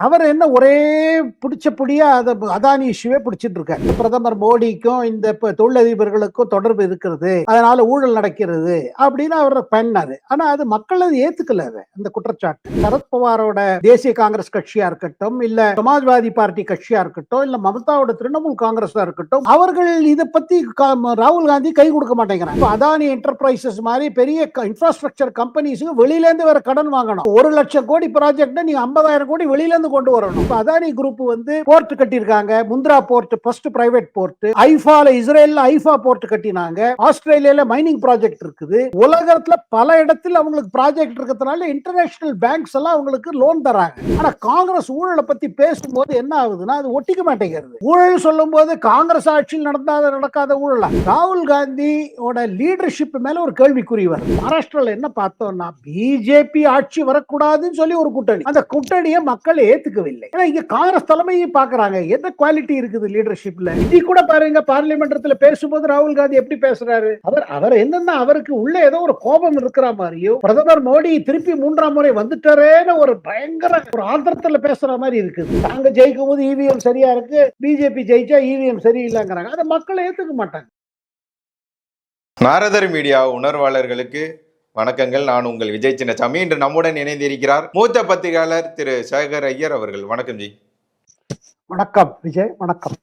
அவர் என்ன ஒரே பிடிச்ச புடியா அதை அதானி இஷ்யூவே பிடிச்சிட்டு இருக்காரு பிரதமர் மோடிக்கும் இந்த தொழிலதிபர்களுக்கும் தொடர்பு இருக்கிறது அதனால ஊழல் நடக்கிறது அப்படின்னு அவர் பண்ணாரு. ஆனா அது மக்கள் அது ஏத்துக்கல அந்த குற்றச்சாட்டு. சரத்பவாரோட தேசிய காங்கிரஸ் கட்சியா இருக்கட்டும் இல்ல சமாஜ்வாதி பார்ட்டி கட்சியா இருக்கட்டும் இல்ல மமதாவோட திரிணாமுல் காங்கிரஸா இருக்கட்டும் அவர்கள் இதை பத்தி ராகுல் காந்தி கை கொடுக்க மாட்டேங்கிறாங்க அதானி என்டர்பிரைசஸ் மாதிரி பெரிய இன்ஃப்ராஸ்ட்ரக்சர் கம்பெனிஸுக்கு வெளியில இருந்து வேற கடன் வாங்கணும். ஒரு லட்சம் கோடி ப்ராஜெக்ட் நீங்க ஐம்பதாயிரம் கோடி வெளியில இருந்து கொண்டு வரணும். இப்ப அதானி குரூப் வந்து போர்ட் கட்டியிருக்காங்க. Mundra port first private port ஐஃபால இஸ்ரேல்ல ஐஃபா போர்ட் கட்டினாங்க. ஆஸ்திரேலியால மைனிங் ப்ராஜெக்ட் இருக்குது. உலகத்துல பல இடத்துல அவங்களுக்கு ப்ராஜெக்ட் இருக்கிறதுனால இன்டர்நேஷனல் பேங்க்ஸ் எல்லாம் அவங்களுக்கு லோன் தராங்க. ஆனா காங்கிரஸ் ஊழலை பத்தி பேசும்போது என்ன ஆகுதுன்னா அது ஒட்டிக்க மாட்டேங்கிறது. ஊழல் சொல்லும் போது காங்கிரஸ் ஆட்சியில் நடந்தாத நடக்காத ஊழலா? ராகுல் காந்தியோட லீடர்ஷிப் மேல ஒரு கேள்விக்குறி வருது. மகாராஷ்டிரால என்ன பார்த்தோம்னா பிஜேபி ஆட்சி வரக்கூடாதுன்னு சொல்லி ஒரு கூட்டணி. அந்த கூட்டணியை மக்கள் ஏத்துக்கவில்லை. ஏன்னா இங்க காங்கிரஸ் தலைமையை பாக்குறாங்க. என்ன குவாலிட்டி இருக்குது லீடர்ஷிப்ல இது கூட பாருங்க பார்லிமெண்டத்துல பேசும்போது ராகுல் காந்தி எப்படி பேசுறாரு? அவர் அவர் என்னன்னா அவருக்கு உள்ள ஏதோ ஒரு கோபம் இருக்கிற மாதிரியும் பிரதமர் மோடி திருப்பி மூன்றாம் முறை வந்துட்டாரேன்னு ஒரு பயங்கர ஒரு ஆந்திரத்துல பேசுற மாதிரி இருக்குது. நாங்க ஜெயிக்கும் போது இவிஎம் சரியா இருக்கு பிஜேபி ஜெயிச்சா இவிஎம் சரியில்லைங்கிறாங்க. அதை மக்கள் ஏத்துக்க மாட்டாங்க. நாரதர் மீடியா உணர்வாளர்களுக்கு வணக்கங்கள். நான் உங்கள் விஜய் சின்னசாமி. இன்று நம்முடன் இணைந்திருக்கிறார் மூத்த பத்திரிகையாளர் திரு சேகர் ஐயர் அவர்கள். வணக்கம் ஜி. வணக்கம். விஜய் வணக்கம்.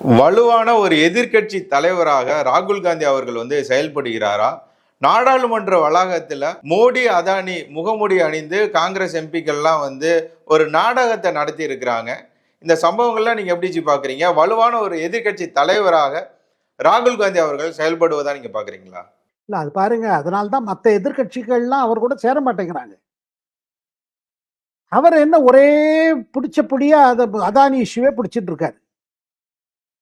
வலுவான ஒரு எதிர்க்கட்சி தலைவராக ராகுல் காந்தி அவர்கள் வந்து செயல்படுகிறாரா? நாடாளுமன்ற வளாகத்துல மோடி அதானி முகமூடி அணிந்து காங்கிரஸ் எம்பிக்கள்லாம் வந்து ஒரு நாடகத்தை நடத்தி இருக்கிறாங்க இந்த சம்பவங்கள்லாம் நீங்க எப்படி ஜி பாக்குறீங்க? வலுவான ஒரு எதிர்க்கட்சி தலைவராக ராகுல் காந்தி அவர்கள் செயல்படுவதா நீங்க பாக்குறீங்களா? இல்ல அது பாருங்க. அதனால்தான் மற்ற எதிர்க்கட்சிகள்லாம் அவர் கூட சேர மாட்டேங்கிறாங்க. அவர் என்ன ஒரே பிடிச்சபடியா அதை அதானி இஷ்யூவே பிடிச்சிட்டு இருக்காரு.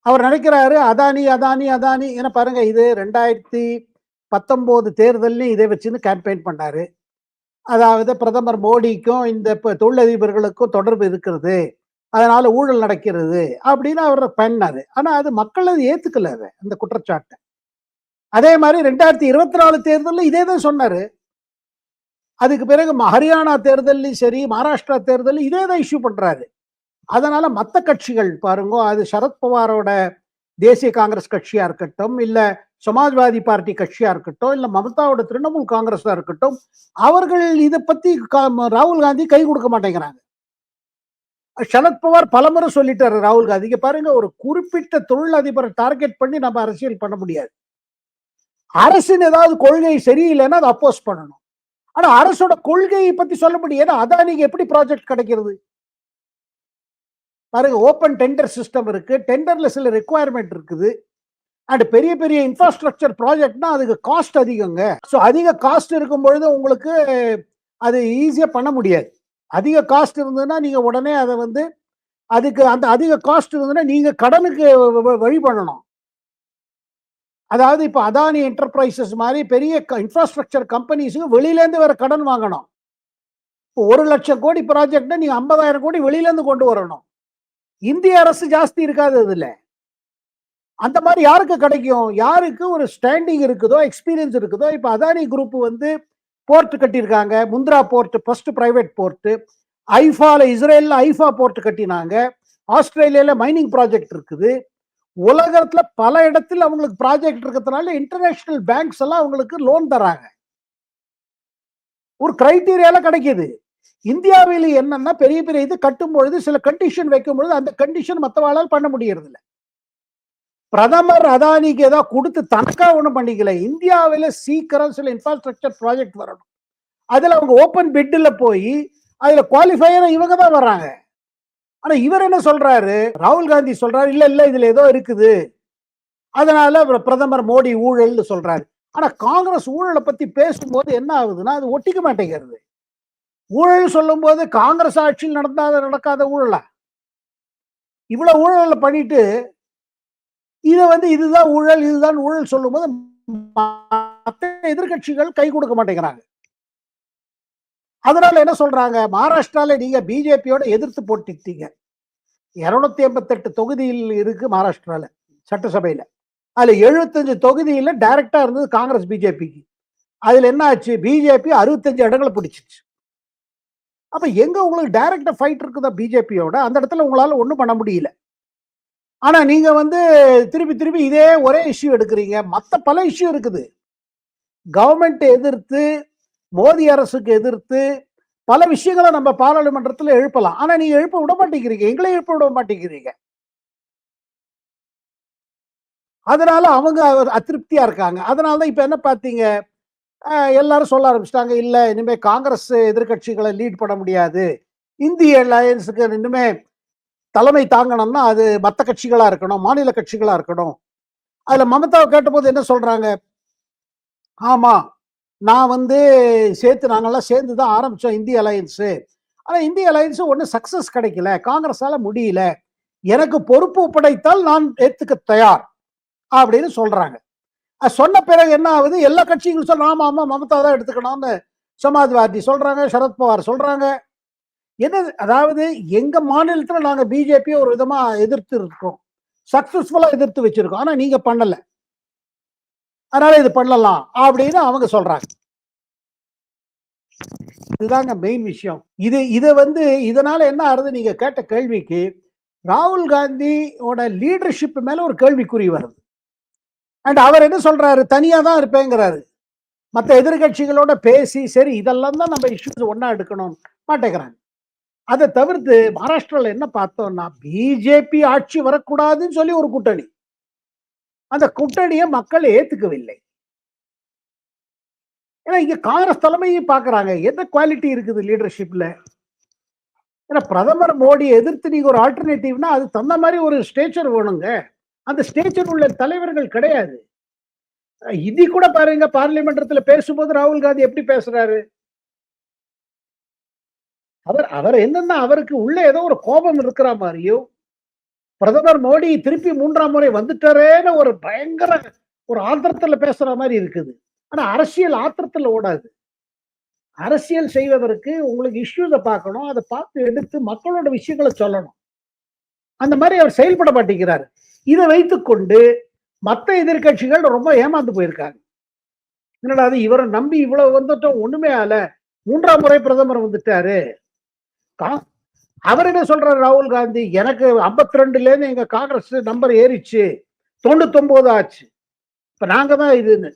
அவர் நினைக்கிறாரு அதானி அதானி அதானி ஏன்னா பாருங்க இது ரெண்டாயிரத்தி பத்தொன்பது தேர்தல்லையும் இதை வச்சுன்னு கேம்பெயின் பண்ணாரு. அதாவது பிரதமர் மோடிக்கும் இந்த இப்போ தொழிலதிபர்களுக்கும் தொடர்பு இருக்கிறது. அதனால ஊழல் நடக்கிறது அப்படின்னு அவர் பண்ணாரு. ஆனா அது மக்கள் அது ஏத்துக்கல அதை அந்த குற்றச்சாட்டை. அதே மாதிரி ரெண்டாயிரத்தி இருபத்தி நாலு தேர்தலில் இதே தான் சொன்னார். அதுக்கு பிறகு ம- ஹரியானா தேர்தல்லையும் சரி மகாராஷ்டிரா தேர்தலும் இதே தான் இஷ்யூ பண்றாரு. அதனால மற்ற கட்சிகள் பாருங்க அது சரத்பவாரோட தேசிய காங்கிரஸ் கட்சியா இருக்கட்டும் இல்ல சமாஜ்வாதி பார்ட்டி கட்சியா இருக்கட்டும் இல்ல மமதாவோட திரிணாமுல் காங்கிரஸா இருக்கட்டும் அவர்கள் இதை பத்தி கா- ராகுல் காந்தி கை கொடுக்க மாட்டேங்கிறாங்க. சரத்பவார் பலமுறை சொல்லிட்டாரு ராகுல் காந்திக்கு. பாருங்க ஒரு குறிப்பிட்ட தொழில் அதிபரை டார்கெட் பண்ணி நம்ம அரசியல் பண்ண முடியாது. அரசின் ஏதாவது கொள்கை சரியில்லைன்னா அதை அப்போஸ் பண்ணணும். ஆனா அரசோட கொள்கையை பத்தி சொல்ல முடியும். ஏன்னா அதானிக்கு எப்படி ப்ராஜெக்ட் கிடைக்கிறது? பாருங்க ஓப்பன் டெண்டர் சிஸ்டம் இருக்கு. டெண்டர்ல சில ரெக்குவயர்மெண்ட் இருக்குது. அண்ட் பெரிய பெரிய இன்ஃப்ராஸ்ட்ரக்சர் ப்ராஜெக்ட்னா அதுக்கு காஸ்ட் அதிகங்க. ஸோ அதிக காஸ்ட் இருக்கும் பொழுது உங்களுக்கு அது ஈஸியாக பண்ண முடியாது. அதிக காஸ்ட் இருந்ததுன்னா நீங்க உடனே அதை வந்து அதுக்கு அந்த அதிக காஸ்ட் இருந்ததுன்னா நீங்க கடனுக்கு வ- வ- வழி பண்ணணும். அதாவது இப்போ அதானி என்டர்பிரைசஸ் மாதிரி பெரிய இன்ஃப்ராஸ்ட்ரக்சர் கம்பெனிஸுக்கு வெளியிலேருந்து வேறு கடன் வாங்கணும். இப்போ ஒரு லட்சம் கோடி ப்ராஜெக்ட் நீங்கள் ஐம்பதாயிரம் கோடி வெளியிலேருந்து கொண்டு வரணும். இந்திய அரசு ஜாஸ்தி இருக்காது இதில் அந்த மாதிரி யாருக்கு கிடைக்கும்? யாருக்கு ஒரு ஸ்டாண்டிங் இருக்குதோ எக்ஸ்பீரியன்ஸ் இருக்குதோ இப்போ அதானி குரூப் வந்து போர்ட் கட்டியிருக்காங்க. Mundra port first private port ஐஃபாவில் இஸ்ரேலில் ஐஃபா போர்ட் கட்டினாங்க. ஆஸ்திரேலியாவில் மைனிங் ப்ராஜெக்ட் இருக்குது. உலகத்துல பல இடத்தில் அவங்களுக்கு ப்ராஜெக்ட் இருக்கிறதுனால இன்டர்நேஷனல் பேங்க்ஸ் எல்லாம் அவங்களுக்கு லோன் தராங்க ஒரு கிரைட்டீரியால கிடைக்குது. இந்தியாவில் என்னன்னா பெரிய பெரிய இது கட்டும் பொழுது சில கண்டிஷன் வைக்கும் பொழுது அந்த கண்டிஷன் மற்றவாளால் பண்ண முடியறது இல்லை பிரதமர் அதானிக்கு ஏதாவது கொடுத்து தனக்கா ஒன்றும் பண்ணிக்கல. இந்தியாவில் சீக்கிரம் சில இன்ஃப்ராஸ்ட்ரக்சர் ப்ராஜெக்ட் வரணும். அதில் அவங்க ஓப்பன் பிட்டில் போய் அதில் குவாலிஃபையர் இவங்க தான் வர்றாங்க. ஆனா இவர் என்ன சொல்றாரு? ராகுல் காந்தி சொல்றாரு இல்ல இல்ல இதுல ஏதோ இருக்குது. அதனால அவர் பிரதமர் மோடி ஊழல்னு சொல்றாரு. ஆனா காங்கிரஸ் ஊழலை பத்தி பேசும்போது என்ன ஆகுதுன்னா அது ஒட்டிக்க மாட்டேங்கிறது. ஊழல் சொல்லும்போது காங்கிரஸ் ஆட்சியில் நடந்தாத நடக்காத ஊழலா? இவ்வளவு ஊழல பண்ணிட்டு இதை வந்து இதுதான் ஊழல் இதுதான் ஊழல் சொல்லும்போது மத்த எதிர்க்கட்சிகள் கை கொடுக்க மாட்டேங்கிறாங்க. அதனால என்ன சொல்றாங்க? மகாராஷ்டிரால நீங்க பிஜேபியோட எதிர்த்து போட்டுட்டீங்க. இரநூத்தி எண்பத்தெட்டு தொகுதியில் இருக்கு மகாராஷ்டிரால சட்டசபையில. அதுல எழுபத்தஞ்சு தொகுதியில டைரக்டா இருந்தது காங்கிரஸ் பிஜேபிக்கு அதுல என்ன ஆச்சு? பிஜேபி அறுபத்தஞ்சு இடங்களை பிடிச்சிச்சு. அப்ப எங்க உங்களுக்கு டைரக்டா ஃபைட் இருக்குதா பிஜேபியோட அந்த இடத்துல உங்களால ஒண்ணும் பண்ண முடியல. ஆனா நீங்க வந்து திருப்பி திருப்பி இதே ஒரே இஷ்யூ எடுக்கிறீங்க. மத்த பல இஷ்யூ இருக்குது. கவர்மெண்ட் எதிர்த்து மோடி அரசுக்கு எதிர்த்து பல விஷயங்களை நம்ம பாராளுமன்றத்தில் எழுப்பலாம். ஆனா நீங்க எழுப்ப விட மாட்டேங்கிறீங்க. எங்களை எழுப்ப விட மாட்டேங்கிறீங்க. அதனால அவங்க அதிருப்தியா இருக்காங்க. அதனால தான் இப்ப என்ன பார்த்தீங்க அஹ் எல்லாரும் சொல்ல ஆரம்பிச்சிட்டாங்க. இல்ல இனிமே காங்கிரஸ் எதிர்கட்சிகளை லீட் பண்ண முடியாது. இந்திய அலையன்ஸுக்கு இனிமே தலைமை தாங்கணும்னா அது மற்ற கட்சிகளா இருக்கணும் மாநில கட்சிகளா இருக்கணும். அதுல மமதாவை கேட்டபோது என்ன சொல்றாங்க? ஆமா நான் வந்து சேர்த்து நாங்கள்லாம் சேர்ந்து தான் ஆரம்பித்தோம் இந்திய அலையன்ஸு ஆனால் இந்திய அலையன்ஸு ஒன்றும் சக்ஸஸ் கிடைக்கல. காங்கிரஸால் முடியல. எனக்கு பொறுப்பு படைத்தால் நான் ஏற்றுக்க தயார் அப்படின்னு சொல்கிறாங்க சொன்ன பிறகு என்ன ஆகுது? எல்லா கட்சிகளும் சொல்ல ஆமாம் ஆமாம் மமதா தான் எடுத்துக்கணும்னு சமாஜ்வாதி சொல்கிறாங்க சரத்பவார் சொல்கிறாங்க என்ன அதாவது எங்கள் மாநிலத்தில் நாங்கள் பிஜேபியை ஒரு விதமாக எதிர்த்து இருக்கோம். சக்ஸஸ்ஃபுல்லாக எதிர்த்து வச்சுருக்கோம். ஆனால் நீங்கள் பண்ணலை. அதனால இது பண்ணலாம் அப்படின்னு அவங்க சொல்றாங்க. இதுதாங்க மெயின் விஷயம். இது இதை வந்து இதனால என்ன ஆறுது நீங்க கேட்ட கேள்விக்கு ராகுல் காந்தியோட லீடர்ஷிப் மேல ஒரு கேள்விக்குறி வருது. அண்ட் அவர் என்ன சொல்றாரு? தனியா தான் இருப்பேங்கிறாரு. மற்ற எதிர்கட்சிகளோட பேசி சரி இதெல்லாம் தான் நம்ம இஷ்யூஸ் ஒன்னா எடுக்கணும் மாட்டேங்கிறாங்க. அதை தவிர்த்து மகாராஷ்டிரால என்ன பார்த்தோம்னா பிஜேபி ஆட்சி வரக்கூடாதுன்னு சொல்லி ஒரு கூட்டணி. அந்த கூட்டணியை மக்கள் ஏத்துக்கவில்லை. ஏன்னா இங்க காங்கிரஸ் தலைமையும் பாக்குறாங்க. எந்த குவாலிட்டி இருக்குது லீடர்ஷிப்ல ஏன்னா பிரதமர் மோடி எதிர்த்து நீங்க ஒரு ஆல்டர்னேட்டிவ்னா அது தந்த மாதிரி ஒரு ஸ்டேச்சர் வேணுங்க. அந்த ஸ்டேச்சர் உள்ள தலைவர்கள் கிடையாது. இது கூட பாருங்க பார்லிமெண்டத்துல பேசும்போது ராகுல் காந்தி எப்படி பேசுறாரு? அவர் அவர் என்னன்னா அவருக்கு உள்ள ஏதோ ஒரு கோபம் இருக்கிற மாதிரியும் பிரதமர் மோடி திருப்பி மூன்றாம் முறை வந்துட்டாரேன்னு ஒரு பயங்கர ஒரு ஆத்திரத்துல பேசுற மாதிரி இருக்குது. ஆனா அரசியல் ஆத்திரத்துல ஓடாது. அரசியல் செய்வதற்கு உங்களுக்கு இஷ்யூஸை பார்க்கணும். அதை பார்த்து எடுத்து மக்களோட விஷயங்களை சொல்லணும். அந்த மாதிரி அவர் செயல்பட மாட்டேங்கிறாரு. இதை வைத்துக்கொண்டு மற்ற எதிர்க்கட்சிகள் ரொம்ப ஏமாந்து போயிருக்காங்க. என்னடா அது இவரை நம்பி இவ்வளவு வந்துட்டோம் ஒண்ணுமே ஆல மூன்றாம் முறை பிரதமர் வந்துட்டாரு. கா- அவர் என்ன சொல்றாரு ராகுல் காந்தி? எனக்கு 52 ரெண்டுல இருந்து எங்க காங்கிரஸ் நம்பர் ஏறிச்சு. தொண்ணூத்தொன்பது ஆச்சு. இப்ப நாங்க தான் இதுன்னு.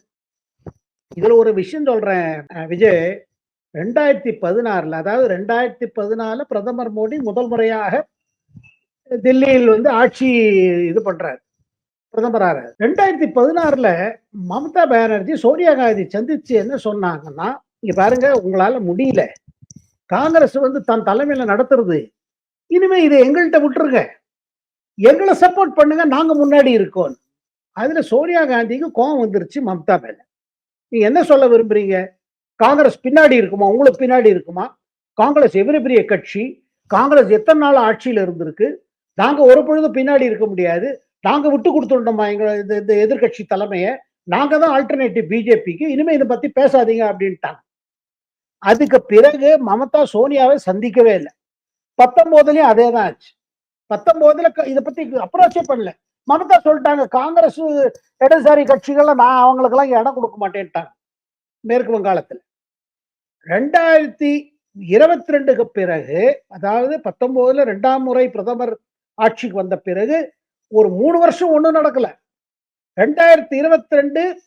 இதுல ஒரு விஷயம் சொல்றேன் விஜய். ரெண்டாயிரத்தி பதினாறுல அதாவது ரெண்டாயிரத்தி பதினாலு பிரதமர் மோடி முதல் முறையாக தில்லியில் வந்து ஆட்சி இது பண்றாரு பிரதமராக. ரெண்டாயிரத்தி பதினாறுல மம்தா பானர்ஜி சோனியா காந்தி சந்திச்சு என்ன சொன்னாங்கன்னா இங்க பாருங்க உங்களால முடியல. காங்கிரஸ் வந்து தன் தலைமையில நடத்துறது இனிமே இதை எங்கள்கிட்ட விட்டுருங்க. எங்களை சப்போர்ட் பண்ணுங்க நாங்க முன்னாடி இருக்கோம். அதுல சோனியா காந்திக்கு கோவம் வந்துருச்சு மம்தா மேல. நீ என்ன சொல்ல விரும்புறீங்க? காங்கிரஸ் பின்னாடி இருக்குமா? உங்களுக்கு பின்னாடி இருக்குமா? காங்கிரஸ் எவ்வளவு பெரிய கட்சி? காங்கிரஸ் எத்தனை நாள் ஆட்சியில இருந்திருக்கு? நாங்க ஒரு பொழுது பின்னாடி இருக்க முடியாது. நாங்க விட்டு கொடுத்துட்டோமா எங்க இந்த இந்த எதிர்கட்சி தலைமையை? நாங்க தான் ஆல்டர்னேட்டிவ் பிஜேபிக்கு இனிமே இதை பத்தி பேசாதீங்க அப்படின்ட்டாங்க. அதுக்கு பிறகு மமதா சோனியாவை சந்திக்கவே இல்லை. பத்தொன்பதுலயும் அதே தான் ஆச்சு. பத்தொன்பதுல க- இதை பத்தி அப்ரோச்சே பண்ணல. மமதா சொல்லிட்டாங்க. காங்கிரஸ் இடதுசாரி கட்சிகள்ல நான் அவங்களுக்கெல்லாம் எல்லாம் இடம் கொடுக்க மாட்டேன்ட்டாங்க. மேற்கு வங்காளத்துல ரெண்டாயிரத்தி இருபத்தி ரெண்டுக்கு பிறகு அதாவது பத்தொன்பதுல ரெண்டாம் முறை பிரதமர் ஆட்சிக்கு வந்த பிறகு ஒரு மூணு வருஷம் ஒண்ணும் நடக்கல. ரெண்டாயிரத்தி இருபத்தி ரெண்டு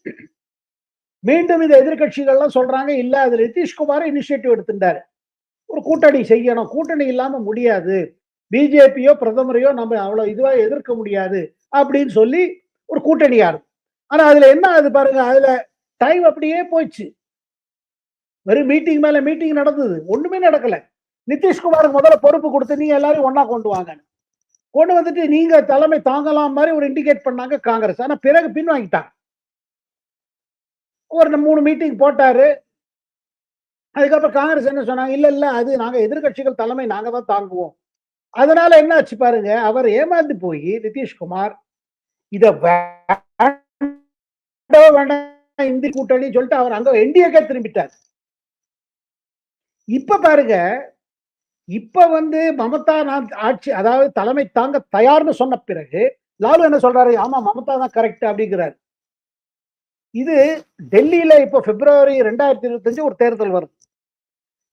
மீண்டும் இந்த எதிர்கட்சிகள்லாம் சொல்றாங்க இல்ல அது நிதிஷ்குமார் இனிஷியேட்டிவ் எடுத்துட்டாரு. ஒரு கூட்டணி செய்யணும். கூட்டணி இல்லாம முடியாது. பிஜேபியோ பிரதமரையோ நம்ம அவ்வளவு இதுவா எதிர்க்க முடியாது அப்படின்னு சொல்லி ஒரு கூட்டணியா இருக்கும் ஆனா அதுல என்ன ஆகுது பாருங்க அதுல டைம் அப்படியே போயிடுச்சு. வெறும் மீட்டிங் மேல மீட்டிங் நடந்தது. ஒண்ணுமே நடக்கல. நிதிஷ்குமாருக்கு முதல்ல பொறுப்பு கொடுத்து நீங்க எல்லாரும் ஒன்னா கொண்டு வாங்க. கொண்டு வந்துட்டு நீங்க தலைமை தாங்கலாம் மாதிரி ஒரு இண்டிகேட் பண்ணாங்க காங்கிரஸ். ஆனா பிறகு பின் வாங்கிட்டாங்க ஒரு மூணு மீட்டிங் போட்டாரு. அதுக்கப்புறம் காங்கிரஸ் என்ன சொன்னாங்க? இல்ல இல்ல அது நாங்க எதிர்க்கட்சிகள் தலைமை நாங்க தான் தாங்குவோம். அதனால என்ன ஆச்சு பாருங்க அவர் ஏமாந்து போய் நிதிஷ்குமார் இத வேண்டாம் இந்தி கூட்டணி சொல்லிட்டு அவர் அங்க என்டிஏக்கே திரும்பிட்டார். இப்ப பாருங்க இப்ப வந்து மமதா நான் ஆட்சி அதாவது தலைமை தாங்க தயார்னு சொன்ன பிறகு லாலு என்ன சொல்றாரு? ஆமா மமதா தான் கரெக்ட் அப்படிங்கிறாரு. இது டெல்லியில இப்போ பிப்ரவரி ரெண்டாயிரத்தி இருபத்தஞ்சு ஒரு தேர்தல் வருது.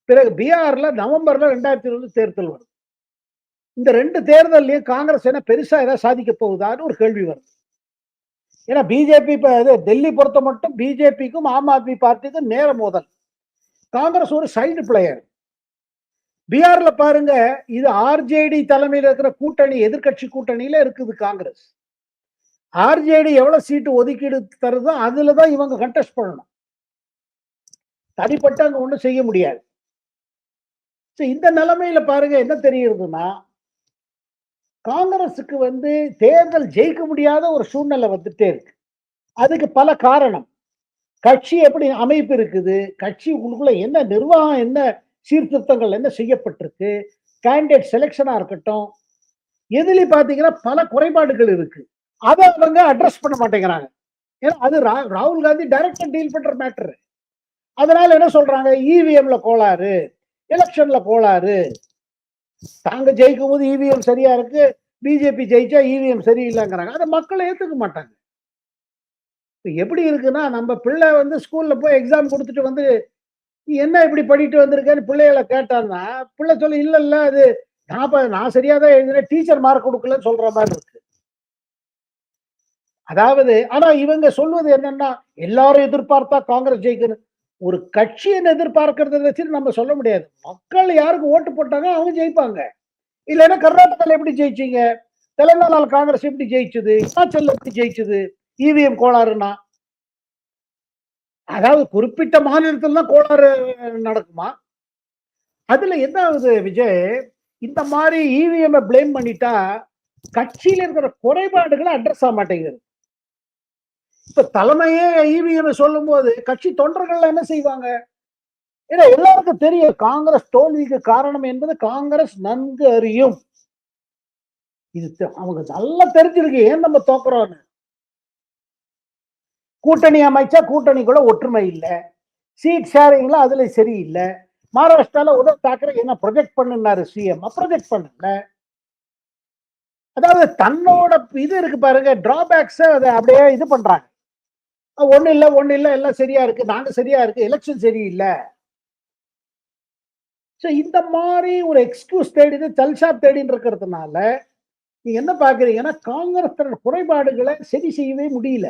பிறகு பீகார்ல நவம்பர்ல ரெண்டாயிரத்தி இருபது தேர்தல் வருது. இந்த ரெண்டு தேர்தல்லையும் காங்கிரஸ் என்ன பெருசா ஏதாவது சாதிக்க போகுதான்னு ஒரு கேள்வி வருது. ஏன்னா பிஜேபி இப்போ இது டெல்லி பொறுத்த மட்டும் பிஜேபிக்கும் ஆம் ஆத்மி பார்ட்டிக்கும் நேர மோதல். காங்கிரஸ் ஒரு சைடு பிளேயர். பீகார்ல பாருங்க இது ஆர்ஜேடி தலைமையில் இருக்கிற கூட்டணி எதிர்க்கட்சி கூட்டணியில இருக்குது காங்கிரஸ். ஆர்ஜேடி எவ்வளவு சீட்டு ஒதுக்கீடு தருதோ அதுல தான் இவங்க கண்டெஸ்ட் பண்ணணும். தனிப்பட்ட அங்க ஒண்ணும் செய்ய முடியாது. இந்த நிலைமையில பாருங்க என்ன தெரியுதுன்னா காங்கிரஸுக்கு வந்து தேர்தல் ஜெயிக்க முடியாத ஒரு சூழ்நிலை வந்துட்டே இருக்கு. அதுக்கு பல காரணம். கட்சி எப்படி அமைப்பு இருக்குது கட்சி உங்களுக்குள்ள என்ன நிர்வாகம் என்ன சீர்திருத்தங்கள் என்ன செய்யப்பட்டிருக்கு கேண்டிடேட் செலெக்ஷனா இருக்கட்டும் எதுலயும் பாத்தீங்கன்னா பல குறைபாடுகள் இருக்கு. அதை அவங்க அட்ரஸ் பண்ண மாட்டேங்கிறாங்க. ஏன்னா அது ரா- ராகுல் காந்தி டைரக்டா டீல் பண்ற மேட்டர் அதனால என்ன சொல்றாங்க? இவிஎம்ல கோளாறு எலெக்ஷன்ல கோளாறு. தாங்க ஜெயிக்கும் போது இவிஎம் சரியா இருக்கு பிஜேபி ஜெயிச்சா இவிஎம் சரியில்லைங்கிறாங்க. அதை மக்களை ஏத்துக்க மாட்டாங்க. எப்படி இருக்குன்னா நம்ம பிள்ளை வந்து ஸ்கூல்ல போய் எக்ஸாம் கொடுத்துட்டு வந்து நீ என்ன இப்படி படிட்டு வந்திருக்கேன்னு பிள்ளைகளை கேட்டான்னா பிள்ளை சொல்லி இல்ல இல்ல அது நான் நான் சரியா தான் எழுதினேன் டீச்சர் மார்க் கொடுக்கலன்னு சொல்ற மாதிரி இருக்கு. அதாவது ஆனா இவங்க சொல்வது என்னன்னா எல்லாரும் எதிர்பார்த்தா காங்கிரஸ் ஜெயிக்கணும் ஒரு கட்சியின் எதிர்பார்க்கறத வச்சு நம்ம சொல்ல முடியாது. மக்கள் யாருக்கு ஓட்டு போட்டாங்க அவங்க ஜெயிப்பாங்க. இல்லைன்னா கர்நாடகால எப்படி ஜெயிச்சீங்க? தெலுங்கானால காங்கிரஸ் எப்படி ஜெயிச்சது? இமாச்சல் எப்படி ஜெயிச்சது? இவிஎம் கோளாறுனா அதாவது குறிப்பிட்ட மாநிலத்தில் தான் கோளாறு நடக்குமா? அதுல என்ன ஆகுது விஜய்? இந்த மாதிரி இவிஎம் பிளேம் பண்ணிட்டா கட்சியில இருக்கிற குறைபாடுகளை அட்ரஸ் ஆக மாட்டேங்குது. இப்ப தலைமையே இவிஎம் சொல்லும் போது கட்சி தொண்டர்கள் என்ன செய்வாங்க? ஏன்னா எல்லாருக்கும் தெரியும் காங்கிரஸ் தோல்விக்கு காரணம் என்பது காங்கிரஸ் நன்கு அறியும். இது அவங்க நல்லா தெரிஞ்சிருக்கு ஏன் நம்ம தோக்குறோம்னு? கூட்டணி அமைச்சா கூட்டணிக்குள்ள ஒற்றுமை இல்ல. சீட் ஷேரிங்ல அதுல சரியில்லை. மகாராஷ்டிரால உதவ் தாக்கரே என்ன ப்ரொஜெக்ட் பண்ணுனாரு சிஎம் ப்ரொஜெக்ட் பண்ணல. அதாவது தன்னோட இது இருக்கு பாருங்க டிராபேக்ஸ் அதை அப்படியே இது பண்றாங்க. ஒன்றும் ஒண்ணு இல்ல ஒண்ணு இல்ல எல்லாம் சரியா இருக்கு நாங்க சரியா இருக்கு எலெக்ஷன் சரியில்லை. ஸோ இந்த மாதிரி ஒரு எக்ஸ்கியூஸ் தேடிட்டு தல்ஷாப் தேடின்னு இருக்கிறதுனால நீங்க என்ன பாக்குறீங்கன்னா காங்கிரஸ் குறைபாடுகளை சரி செய்யவே முடியல.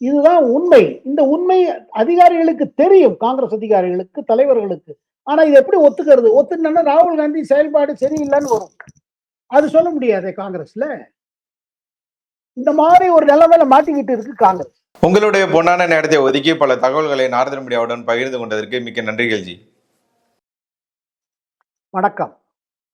இதுதான் உண்மை. இந்த உண்மை அதிகாரிகளுக்கு தெரியும் காங்கிரஸ் அதிகாரிகளுக்கு தலைவர்களுக்கு. ஆனா இது எப்படி ஒத்துக்கிறது? ஒத்துனா ராகுல் காந்தி செயல்பாடு சரியில்லைன்னு வரும். அது சொல்ல முடியாதே காங்கிரஸ்ல? இந்த மாதிரி ஒரு நிலைமையில மாட்டிக்கிட்டு இருக்கு காங்கிரஸ். உங்களுடைய பொன்னான நேரத்தை ஒதுக்கி பல தகவல்களை நாரதன் மீடியாவுடன் பகிர்ந்து கொண்டதற்கு மிக்க நன்றிகள் ஜி. வணக்கம்.